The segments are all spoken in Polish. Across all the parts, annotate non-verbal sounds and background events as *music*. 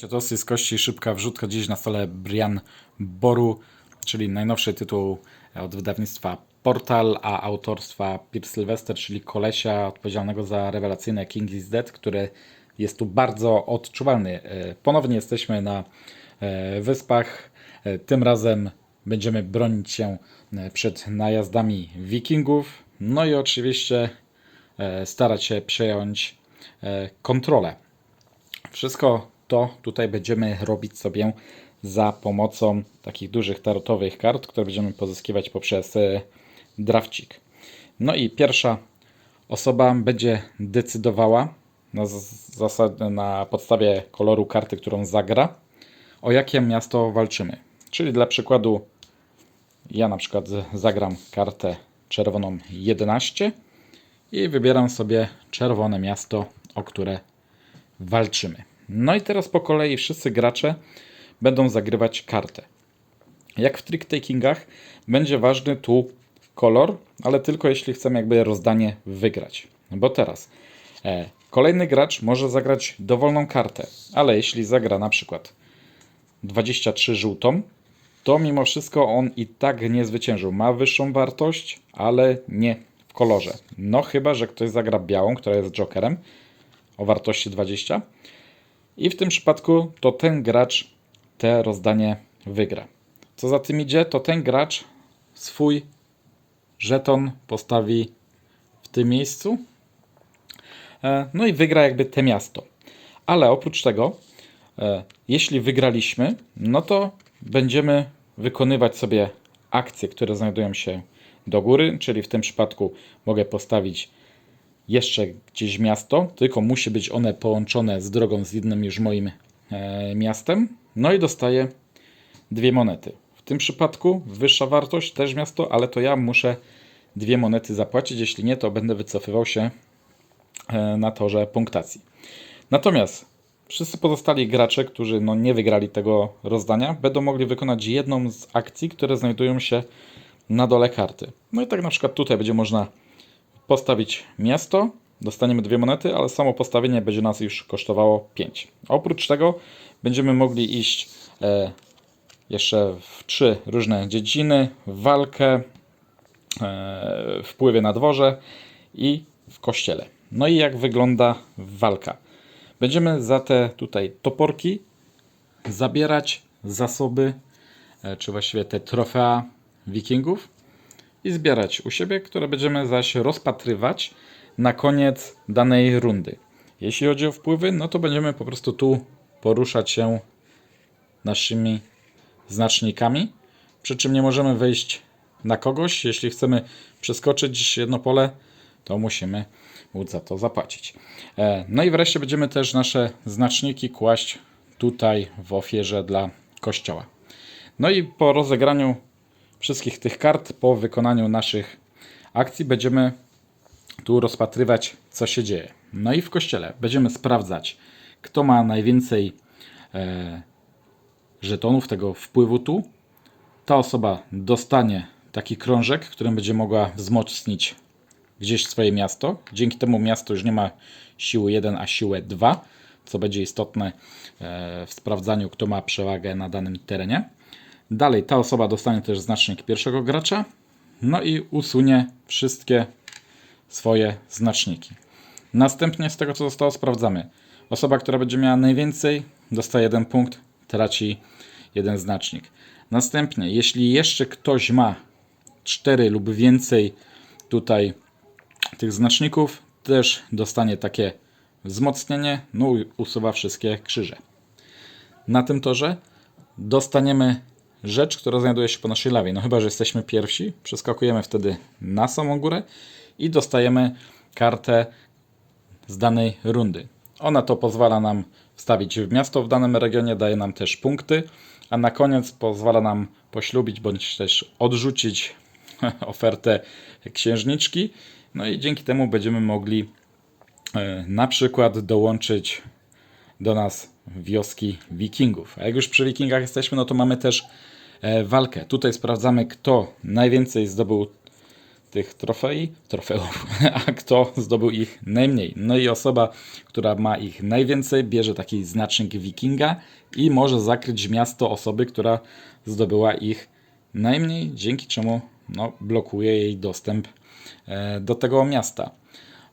To dosyć z kości szybka wrzutka dziś na stole Brian Boru, czyli najnowszy tytuł od wydawnictwa Portal, a autorstwa Peter Sylvester, czyli kolesia odpowiedzialnego za rewelacyjne King is Dead, który jest tu bardzo odczuwalny. E, Ponownie jesteśmy na e, wyspach. E, Tym razem będziemy bronić się przed najazdami wikingów. No i oczywiście starać się przejąć kontrolę. Wszystko to tutaj będziemy robić sobie za pomocą takich dużych tarotowych kart, które będziemy pozyskiwać poprzez e, drafcik. No i pierwsza osoba będzie decydowała na, na podstawie koloru karty, którą zagra, o jakie miasto walczymy. Czyli dla przykładu ja na przykład zagram kartę czerwoną 11 i wybieram sobie czerwone miasto, o które walczymy. No i teraz po kolei wszyscy gracze będą zagrywać kartę. Jak w trick-takingach będzie ważny tu kolor, ale tylko jeśli chcemy jakby rozdanie wygrać. Bo teraz e, kolejny gracz może zagrać dowolną kartę, ale jeśli zagra na przykład 23 żółtą, to mimo wszystko on i tak nie zwyciężył. Ma wyższą wartość, ale nie w kolorze. No chyba, że ktoś zagra białą, która jest jokerem o wartości 20. I w tym przypadku to ten gracz te rozdanie wygra. Co za tym idzie, to ten gracz swój żeton postawi w tym miejscu. E, No i wygra jakby te miasto. Ale oprócz tego, e, jeśli wygraliśmy, no to będziemy wykonywać sobie akcje, które znajdują się do góry, czyli w tym przypadku mogę postawić jeszcze gdzieś miasto, tylko musi być one połączone z drogą z jednym już moim e, miastem. No i dostaję dwie monety. W tym przypadku wyższa wartość, też miasto, ale to ja muszę dwie monety zapłacić. Jeśli nie, to będę wycofywał się e, na torze punktacji. Natomiast wszyscy pozostali gracze, którzy no, nie wygrali tego rozdania, będą mogli wykonać jedną z akcji, które znajdują się na dole karty. No i tak na przykład tutaj będzie można postawić miasto, dostaniemy dwie monety, ale samo postawienie będzie nas już kosztowało 5. Oprócz tego będziemy mogli iść e, jeszcze w trzy różne dziedziny, w walkę, e, wpływie na dworze i w kościele. No i jak wygląda walka? Będziemy za te tutaj toporki zabierać zasoby, e, czy właściwie te trofea wikingów i zbierać u siebie, które będziemy zaś rozpatrywać na koniec danej rundy. Jeśli chodzi o wpływy, no to będziemy po prostu tu poruszać się naszymi znacznikami, przy czym nie możemy wejść na kogoś. Jeśli chcemy przeskoczyć jedno pole, to musimy móc za to zapłacić. E, No i wreszcie będziemy też nasze znaczniki kłaść tutaj w ofierze dla kościoła. No i po rozegraniu wszystkich tych kart, po wykonaniu naszych akcji, będziemy tu rozpatrywać, co się dzieje. No i w kościele będziemy sprawdzać, kto ma najwięcej e, żetonów tego wpływu tu. Ta osoba dostanie taki krążek, którym będzie mogła wzmocnić gdzieś swoje miasto. Dzięki temu miasto już nie ma siły 1, a siłę 2, co będzie istotne e, w sprawdzaniu, kto ma przewagę na danym terenie. Dalej ta osoba dostanie też znacznik pierwszego gracza, no i usunie wszystkie swoje znaczniki. Następnie z tego, co zostało, sprawdzamy. Osoba, która będzie miała najwięcej, dostaje jeden punkt, traci jeden znacznik. Następnie, jeśli jeszcze ktoś ma 4 lub więcej tutaj tych znaczników, też dostanie takie wzmocnienie, no i usuwa wszystkie krzyże. Na tym torze dostaniemy rzecz, która znajduje się po naszej lawie. No chyba, że jesteśmy pierwsi, przeskakujemy wtedy na samą górę i dostajemy kartę z danej rundy. Ona to pozwala nam wstawić w miasto w danym regionie, daje nam też punkty, a na koniec pozwala nam poślubić bądź też odrzucić *laughs* ofertę księżniczki. No i dzięki temu będziemy mogli e, na przykład dołączyć do nas wioski wikingów. A jak już przy wikingach jesteśmy, no to mamy też e, walkę. Tutaj sprawdzamy, kto najwięcej zdobył tych trofei, trofeów, *laughs* a kto zdobył ich najmniej. No i osoba, która ma ich najwięcej, bierze taki znacznik wikinga i może zakryć miasto osoby, która zdobyła ich najmniej, dzięki czemu no, blokuje jej dostęp e, do tego miasta.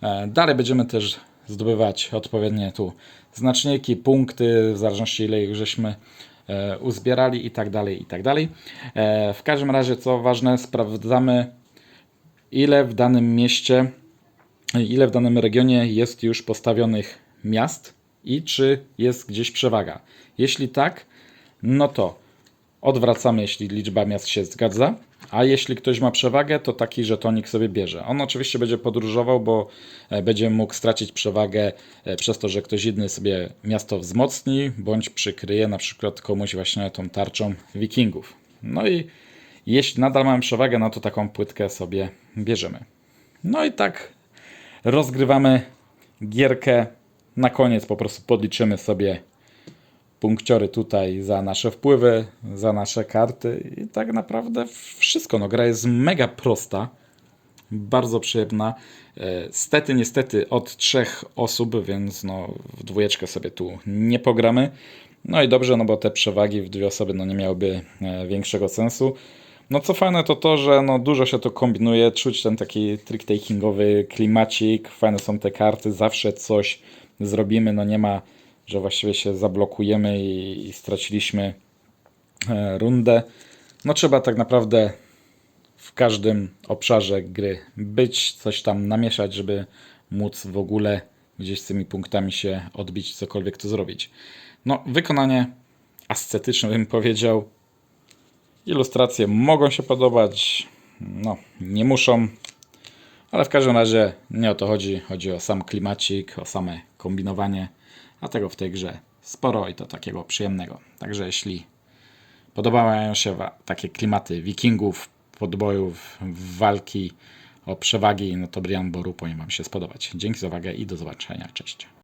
E, Dalej będziemy też zdobywać odpowiednie tu znaczniki, punkty, w zależności ile ich żeśmy e, uzbierali i tak dalej, i tak dalej. E, W każdym razie, co ważne, sprawdzamy ile w danym mieście, ile w danym regionie jest już postawionych miast i czy jest gdzieś przewaga. Jeśli tak, no to odwracamy, jeśli liczba miast się zgadza, a jeśli ktoś ma przewagę, to taki żetonik sobie bierze. On oczywiście będzie podróżował, bo e, będzie mógł stracić przewagę e, przez to, że ktoś inny sobie miasto wzmocni, bądź przykryje na przykład komuś właśnie tą tarczą wikingów. No i jeśli nadal mamy przewagę, no to taką płytkę sobie bierzemy. No i tak rozgrywamy gierkę. Na koniec po prostu podliczymy sobie punkciory tutaj za nasze wpływy, za nasze karty i tak naprawdę wszystko. No, gra jest mega prosta, bardzo przyjemna. E, Stety, niestety od trzech osób, więc no, w dwójeczkę sobie tu nie pogramy. No i dobrze, no bo te przewagi w dwie osoby no, nie miałyby e, większego sensu. No co fajne to to, że no, dużo się to kombinuje, czuć ten taki trick-takingowy klimacik, fajne są te karty, zawsze coś zrobimy, no nie ma, że właściwie się zablokujemy i, i straciliśmy e, rundę. No trzeba tak naprawdę w każdym obszarze gry być, coś tam namieszać, żeby móc w ogóle gdzieś z tymi punktami się odbić, cokolwiek tu zrobić. No, wykonanie ascetyczne bym powiedział. Ilustracje mogą się podobać, no, nie muszą, ale w każdym razie nie o to chodzi. Chodzi o sam klimacik, o same kombinowanie, a tego w tej grze sporo i to takiego przyjemnego. Także jeśli Podobają się takie klimaty wikingów, podbojów, walki o przewagi, no to Brian Boru powinien Wam się spodobać. Dzięki za uwagę i do zobaczenia. Cześć.